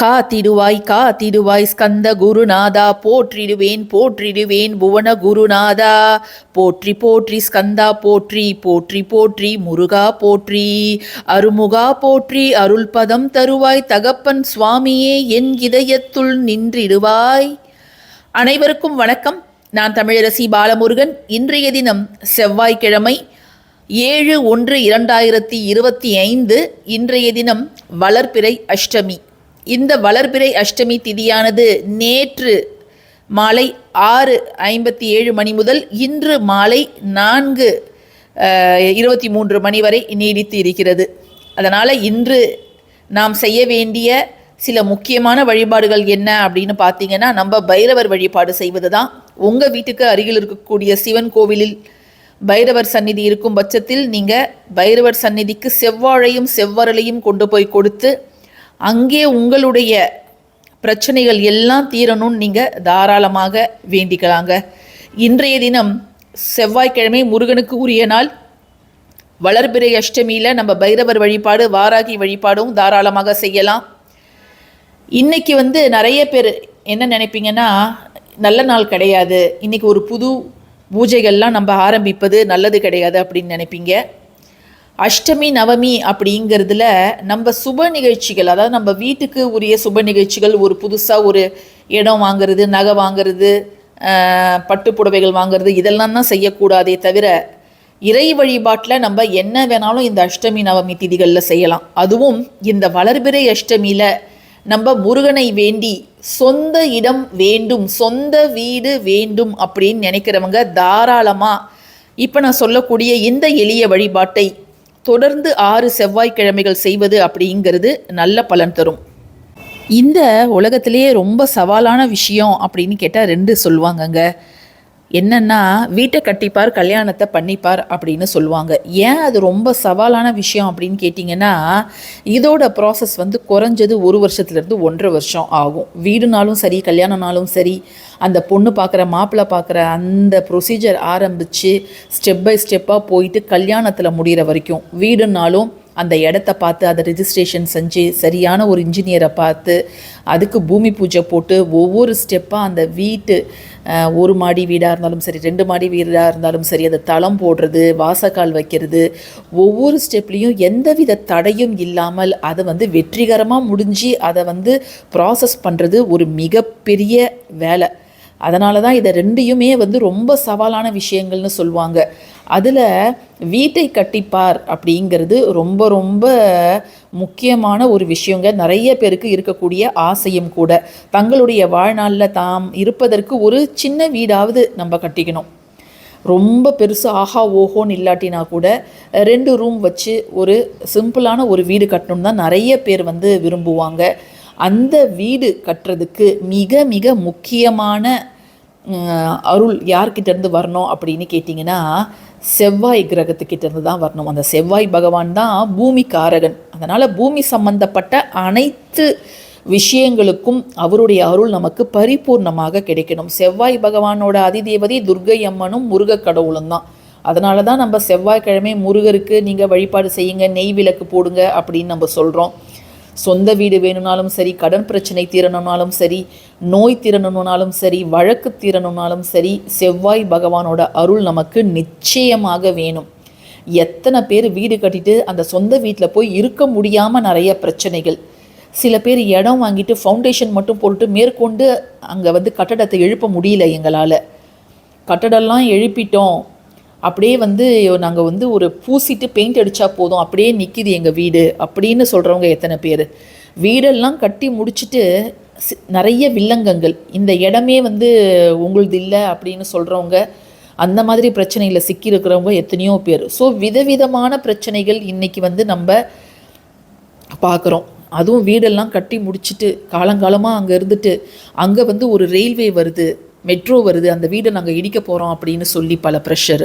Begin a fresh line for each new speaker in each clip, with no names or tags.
காத்திடுவாய் காத்திடுவாய் ஸ்கந்த குருநாதா போற்றிடுவேன் போற்றிடுவேன் புவன குருநாதா. போற்றி போற்றி ஸ்கந்தா போற்றி போற்றி போற்றி முருகா போற்றி. அருமுகா போற்றி அருள் பதம் தருவாய் தகப்பன் சுவாமியே என் இதயத்துள் நின்றிடுவாய். அனைவருக்கும் வணக்கம். நான் தமிழரசி பாலமுருகன். இன்றைய தினம் செவ்வாய்க்கிழமை ஏழு ஒன்று இரண்டாயிரத்தி இருபத்தி ஐந்து. இன்றைய தினம் வளர்பிறை அஷ்டமி. இந்த வளர்பிறை அஷ்டமி திதியானது நேற்று மாலை ஆறு ஐம்பத்தி ஏழு மணி முதல் இன்று மாலை நான்கு இருபத்தி மூன்று மணி வரை நீடித்து இருக்கிறது. அதனால் இன்று நாம் செய்ய வேண்டிய சில முக்கியமான வழிபாடுகள் என்ன அப்படின்னு பார்த்தீங்கன்னா நம்ம பைரவர் வழிபாடு செய்வது தான் உங்கள் வீட்டுக்கு அருகில் இருக்கக்கூடிய சிவன் கோவிலில் பைரவர் சந்நிதி இருக்கும் பட்சத்தில் நீங்கள் பைரவர் சந்நிதிக்கு செவ்வாழையும் செவ்வரலையும் கொண்டு போய் கொடுத்து அங்கே உங்களுடைய பிரச்சனைகள் எல்லாம் தீரணும்னு நீங்கள் தாராளமாக வேண்டிக்கலாங்க. இன்றைய தினம் செவ்வாய்க்கிழமை முருகனுக்கு உரிய நாள். வளர்பிறை அஷ்டமியில் நம்ம பைரவர் வழிபாடு வாராகி வழிபாடும் தாராளமாக செய்யலாம். இன்னைக்கு வந்து நிறைய பேர் என்ன நினைப்பீங்கன்னா நல்ல நாள் கிடையாது. இன்னைக்கு ஒரு புது பூஜைகள்லாம் நம்ம ஆரம்பிப்பது நல்லது கிடையாது அப்படின்னு நினைப்பீங்க. அஷ்டமி நவமி அப்படிங்கிறதுல நம்ம சுப நிகழ்ச்சிகள் அதாவது நம்ம வீட்டுக்கு உரிய சுப நிகழ்ச்சிகள் ஒரு புதுசாக ஒரு இடம் வாங்குறது நகை வாங்குறது பட்டு புடவைகள் வாங்குறது இதெல்லாம் தான் செய்யக்கூடாதே தவிர இறை வழிபாட்டில் நம்ம என்ன வேணாலும் இந்த அஷ்டமி நவமி திதிகளில் செய்யலாம். அதுவும் இந்த வளர்பிறை அஷ்டமியில் நம்ம முருகனை வேண்டி சொந்த இடம் வேண்டும் சொந்த வீடு வேண்டும் அப்படின்னு நினைக்கிறவங்க தாராளமாக இப்போ நான் சொல்லக்கூடிய இந்த எளிய வழிபாட்டை தொடர்ந்து ஆறு செவ்வாய்க்கிழமைகள் செய்வது அப்படிங்கிறது நல்ல பலன் தரும். இந்த உலகத்திலேயே ரொம்ப சவாலான விஷயம் அப்படின்னு கேட்டால் ரெண்டு சொல்லுவாங்கங்க. என்னன்னா வீட்டை கட்டிப்பார் கல்யாணத்தை பண்ணிப்பார் அப்படின்னு சொல்லுவாங்க. ஏன் அது ரொம்ப சவாலான விஷயம் அப்படின்னு கேட்டிங்கன்னா இதோட ப்ராசஸ் வந்து குறைஞ்சது ஒரு வருஷத்துலேருந்து ஒன்றரை வருஷம் ஆகும். வீடுனாலும் சரி கல்யாணம்னாலும் சரி அந்த பொண்ணு பார்க்குற மாப்பிள்ளை பார்க்குற அந்த ப்ரொசீஜர் ஆரம்பித்து ஸ்டெப் பை ஸ்டெப்பாக போயிட்டு கல்யாணத்தில் முடிகிற வரைக்கும். வீடுனாலும் அந்த இடத்த பார்த்து அதை ரிஜிஸ்ட்ரேஷன் செஞ்சு சரியான ஒரு இன்ஜினியரை பார்த்து அதுக்கு பூமி பூஜை போட்டு ஒவ்வொரு ஸ்டெப்பாக அந்த வீட்டு ஒரு மாடி வீடாக இருந்தாலும் சரி ரெண்டு மாடி வீடாக இருந்தாலும் சரி அதை தளம் போடுறது வாசக்கால் வைக்கிறது ஒவ்வொரு ஸ்டெப்லேயும் எந்தவித தடையும் இல்லாமல் அதை வந்து வெற்றிகரமாக முடிஞ்சு அதை வந்து ப்ராசஸ் பண்ணுறது ஒரு மிகப்பெரிய வேலை. அதனால தான் இதை ரெண்டையுமே வந்து ரொம்ப சவாலான விஷயங்கள்னு சொல்லுவாங்க. அதில் வீட்டை கட்டிப்பார் அப்படிங்கிறது ரொம்ப ரொம்ப முக்கியமான ஒரு விஷயங்க. நிறைய பேருக்கு இருக்கக்கூடிய ஆசையும் கூட. தங்களுடைய வாழ்நாளில் தாம் இருப்பதற்கு ஒரு சின்ன வீடாவது நம்ம கட்டிக்கணும். ரொம்ப பெருசு ஆஹா ஓஹோன்னு இல்லாட்டினா கூட ரெண்டு ரூம் வச்சு ஒரு சிம்பிளான ஒரு வீடு கட்டணும் தான் நிறைய பேர் வந்து விரும்புவாங்க. அந்த வீடு கட்டுறதுக்கு மிக மிக முக்கியமான அருள் யார்கிட்ட இருந்து வரணும் அப்படின்னு கேட்டிங்கன்னா செவ்வாய் கிரகத்துக்கிட்ட இருந்து தான் வரணும். அந்த செவ்வாய் பகவான் தான் பூமி காரகன் அதனால் பூமி சம்பந்தப்பட்ட அனைத்து விஷயங்களுக்கும் அவருடைய அருள் நமக்கு பரிபூர்ணமாக கிடைக்கணும். செவ்வாய் பகவானோட அதிதேவதை துர்க்கை அம்மனும் முருக கடவுளும் தான். அதனால தான் நம்ம செவ்வாய்க்கிழமை முருகருக்கு நீங்கள் வழிபாடு செய்யுங்க நெய் விளக்கு போடுங்க அப்படின்னு நம்ம சொல்கிறோம் சொந்த வீடு வேணும்னாலும் சரி கடன் பிரச்சனை தீரணும்னாலும் சரி நோய் தீரணும்னாலும் சரி வழக்கு தீரணும்னாலும் சரி செவ்வாய் பகவானோட அருள் நமக்கு நிச்சயமாக வேணும். எத்தனை பேர் வீடு கட்டிட்டு அந்த சொந்த வீட்டில் போய் இருக்க முடியாமல் நிறைய பிரச்சனைகள். சில பேர் இடம் வாங்கிட்டு ஃபவுண்டேஷன் மட்டும் போட்டு மேற்கொண்டு அங்கே வந்து கட்டடத்தை எழுப்ப முடியல எங்களால். கட்டடம்லாம் எழுப்பிட்டோம். அப்படியே வந்து நாங்கள் வந்து ஒரு பூசிட்டு பெயிண்ட் அடித்தா போதும். அப்படியே நிற்கிது எங்கள் வீடு. அப்படின்னு சொல்கிறவங்க எத்தனை பேர். வீடெல்லாம் கட்டி முடிச்சுட்டு சி- நிறைய வில்லங்கங்கள். இந்த இடமே வந்து உங்களுது இல்லை அப்படின்னு சொல்கிறவங்க அந்த மாதிரி பிரச்சனையில் சிக்கியிருக்கிறவங்க எத்தனையோ பேர். ஸோ விதவிதமான பிரச்சனைகள் இன்றைக்கி வந்து நம்ம பார்க்குறோம் அதுவும் வீடெல்லாம் கட்டி முடிச்சிட்டு காலங்காலமாக அங்கே இருந்துட்டு அங்கே வந்து ஒரு ரயில்வே வருது. மெட்ரோ வருது அந்த வீடை நாங்கள் இடிக்க போகிறோம் அப்படின்னு சொல்லி பல ப்ரெஷர்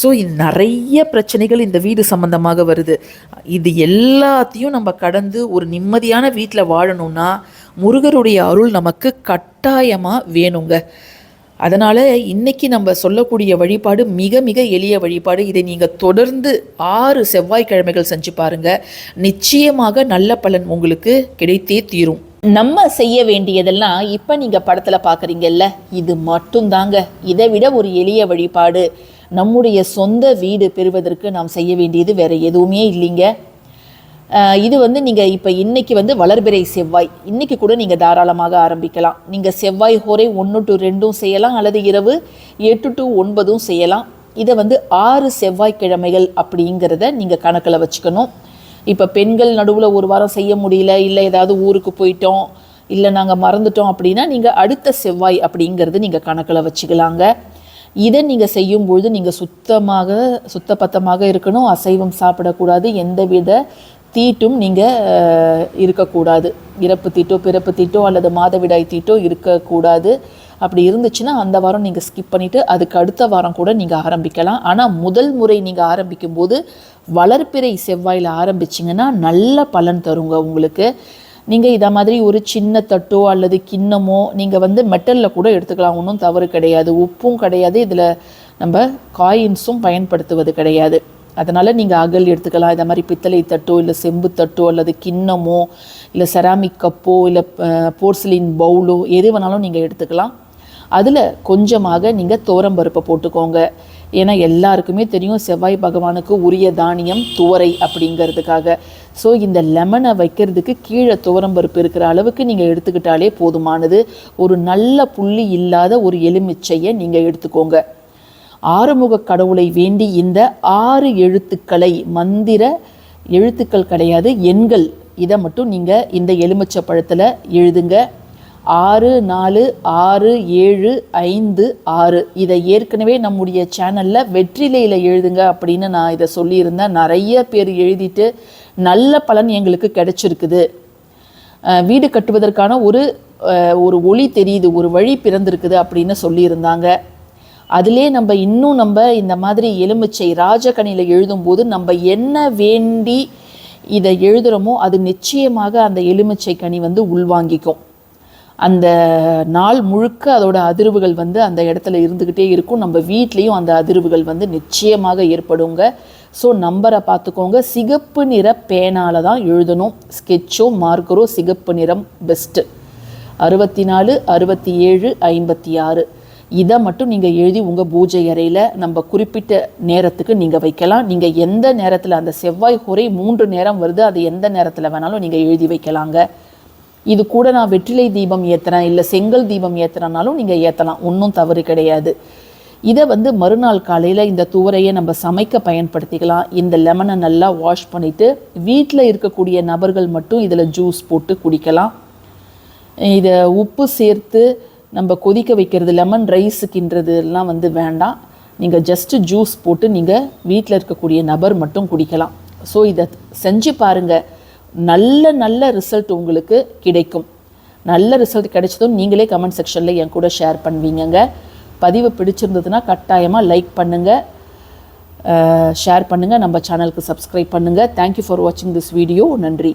ஸோ நிறைய பிரச்சனைகள் இந்த வீடு சம்மந்தமாக வருது. இது எல்லாத்தையும் நம்ம கடந்து ஒரு நிம்மதியான வீட்டில் வாழணும்னா முருகருடைய அருள் நமக்கு கட்டாயமாக வேணுங்க. அதனால் இன்றைக்கி நம்ம சொல்லக்கூடிய வழிபாடு மிக மிக எளிய வழிபாடு. இதை நீங்கள் தொடர்ந்து ஆறு செவ்வாய்க்கிழமைகள் செஞ்சு பாருங்க. நிச்சயமாக நல்ல பலன் உங்களுக்கு கிடைத்தே தீரும். நம்ம செய்ய வேண்டியதெல்லாம் இப்போ நீங்கள் படத்தில் பார்க்குறீங்கல்ல இது மட்டும்தாங்க. இதை விட ஒரு எளிய வழிபாடு நம்முடைய சொந்த வீடு பெறுவதற்கு நாம் செய்ய வேண்டியது வேறு எதுவுமே இல்லைங்க. இது வந்து நீங்கள் இப்போ இன்னைக்கு வந்து வளர்பிறை செவ்வாய். இன்னைக்கு கூட நீங்கள் தாராளமாக ஆரம்பிக்கலாம். நீங்கள் செவ்வாய் ஹோரை ஒன்று டு ரெண்டும் செய்யலாம் அல்லது இரவு எட்டு டு ஒன்பதும் செய்யலாம். இதை வந்து ஆறு செவ்வாய்க்கிழமைகள் அப்படிங்கிறத நீங்கள் கணக்கில் வச்சுக்கணும். இப்போ பெண்கள் நடுவில் ஒரு வாரம் செய்ய முடியல இல்லை ஏதாவது ஊருக்கு போயிட்டோம் இல்லை நாங்கள் மறந்துட்டோம் அப்படின்னா நீங்கள் அடுத்த செவ்வாய் அப்படிங்கிறது நீங்கள் கணக்கில் வச்சுக்கலாங்க. இதை நீங்கள் செய்யும்பொழுது நீங்கள் சுத்தமாக சுத்தபத்தமாக இருக்கணும் அசைவம் சாப்பிடக்கூடாது எந்தவித தீட்டும் நீங்கள் இருக்கக்கூடாது. இறப்பு தீட்டோ பிறப்பு தீட்டோ அல்லது மாதவிடாய் தீட்டோ இருக்கக்கூடாது. அப்படி இருந்துச்சுன்னா அந்த வாரம் நீங்கள் ஸ்கிப் பண்ணிவிட்டு அதுக்கு அடுத்த வாரம் கூட நீங்கள் ஆரம்பிக்கலாம். ஆனால் முதல் முறை நீங்கள் ஆரம்பிக்கும்போது வளர்ப்பிறை செவ்வாயில் ஆரம்பிச்சிங்கன்னா நல்ல பலன் தருங்க உங்களுக்கு. நீங்கள் இதை மாதிரி ஒரு சின்ன தட்டோ அல்லது கிண்ணமோ நீங்கள் வந்து மெட்டலில் கூட எடுத்துக்கலாம். ஒன்றும் தவறு கிடையாது. உப்பும் கிடையாது. இதில் நம்ம காயின்ஸும் பயன்படுத்துவது கிடையாது. அதனால் நீங்கள் அகல் எடுத்துக்கலாம். இதை மாதிரி பித்தளை தட்டோ இல்லை செம்பு தட்டோ அல்லது கிண்ணமோ இல்லை செராமிக் கப்போ இல்லை போர்சிலின் பவுலோ எது வேணாலும் நீங்கள் எடுத்துக்கலாம். அதில் கொஞ்சமாக நீங்கள் தோரம்பருப்பை போட்டுக்கோங்க. ஏன்னா எல்லாருக்குமே தெரியும் செவ்வாய் பகவானுக்கு உரிய தானியம் துவரை அப்படிங்கிறதுக்காக. ஸோ இந்த லெமனை வைக்கிறதுக்கு கீழே துவரம்பருப்பு இருக்கிற அளவுக்கு நீங்கள் எடுத்துக்கிட்டாலே போதுமானது. ஒரு நல்ல புள்ளி இல்லாத ஒரு எலுமிச்சையை நீங்கள் எடுத்துக்கோங்க. ஆறுமுக கடவுளை வேண்டி இந்த ஆறு எழுத்துக்களை மந்திர எழுத்துக்கள் கிடையாது எண்கள் இதை மட்டும் நீங்கள் இந்த எலுமிச்சை பழத்தில் எழுதுங்க. ஆறு நாலு ஆறு ஏழு ஐந்து ஆறு. இதை ஏற்கனவே நம்முடைய சேனலில் வெற்றிலையில் எழுதுங்க அப்படின்னு நான் இதை சொல்லியிருந்தேன். நிறைய பேர் எழுதிட்டு நல்ல பலன் எங்களுக்கு கிடைச்சிருக்குது. வீடு கட்டுவதற்கான ஒரு ஒரு ஒளி தெரியுது ஒரு வழி பிறந்திருக்குது அப்படின்னு சொல்லியிருந்தாங்க. அதிலே நம்ம இன்னும் நம்ம இந்த மாதிரி எலுமிச்சை ராஜகணியில் எழுதும்போது நம்ம என்ன வேண்டி இதை எழுதுகிறோமோ அது நிச்சயமாக அந்த எலுமிச்சை கனி வந்து உள்வாங்கிக்கும். அந்த நாள் முழுக்க அதோட அதிர்வுகள் வந்து அந்த இடத்துல இருந்துக்கிட்டே இருக்கும். நம்ம வீட்லேயும் அந்த அதிர்வுகள் வந்து நிச்சயமாக ஏற்படுங்க. ஸோ நம்பரை பார்த்துக்கோங்க. சிகப்பு நிற பேனால தான் எழுதணும். ஸ்கெட்சோ மார்க்கரோ சிகப்பு நிறம் பெஸ்ட்டு அறுபத்தி நாலு அறுபத்தி ஏழு ஐம்பத்தி ஆறு இதை மட்டும் நீங்கள் எழுதி உங்கள் பூஜை அறையில் நம்ம குறிப்பிட்ட நேரத்துக்கு நீங்கள் வைக்கலாம். நீங்கள் எந்த நேரத்தில் அந்த செவ்வாய் குறை மூன்று நேரம் வருது அது எந்த நேரத்தில் வேணாலும் நீங்கள் எழுதி வைக்கலாங்க. இது கூட நான் வெற்றிலை தீபம் ஏற்றுறேன் இல்லை செங்கல் தீபம் ஏற்றுறனாலும் நீங்கள் ஏற்றலாம் ஒன்றும் தவறு கிடையாது. இதை வந்து மறுநாள் காலையில் இந்த துவரையை நம்ம சமைக்க பயன்படுத்திக்கலாம். இந்த லெமனை நல்லா வாஷ் பண்ணிவிட்டு வீட்டில் இருக்கக்கூடிய நபர்கள் மட்டும் இதில் ஜூஸ் போட்டு குடிக்கலாம். இதை உப்பு சேர்த்து நம்ம கொதிக்க வைக்கிறது லெமன் ரைஸுக்குன்றதுலாம் வந்து வேண்டாம். நீங்கள் ஜஸ்ட்டு ஜூஸ் போட்டு நீங்கள் வீட்டில் இருக்கக்கூடிய நபர் மட்டும் குடிக்கலாம். ஸோ இதை செஞ்சு பாருங்கள் நல்ல நல்ல ரிசல்ட் உங்களுக்கு கிடைக்கும். நல்ல ரிசல்ட் கிடைச்சதும் நீங்களே கமெண்ட் செக்ஷனில் என் கூட ஷேர் பண்ணுவீங்கங்க. பதிவு பிடிச்சிருந்ததுன்னா கட்டாயமாக லைக் பண்ணுங்கள் ஷேர் பண்ணுங்கள் நம்ம சேனலுக்கு சப்ஸ்கிரைப் பண்ணுங்கள் தேங்க்யூ ஃபார் வாட்சிங் திஸ் வீடியோ நன்றி.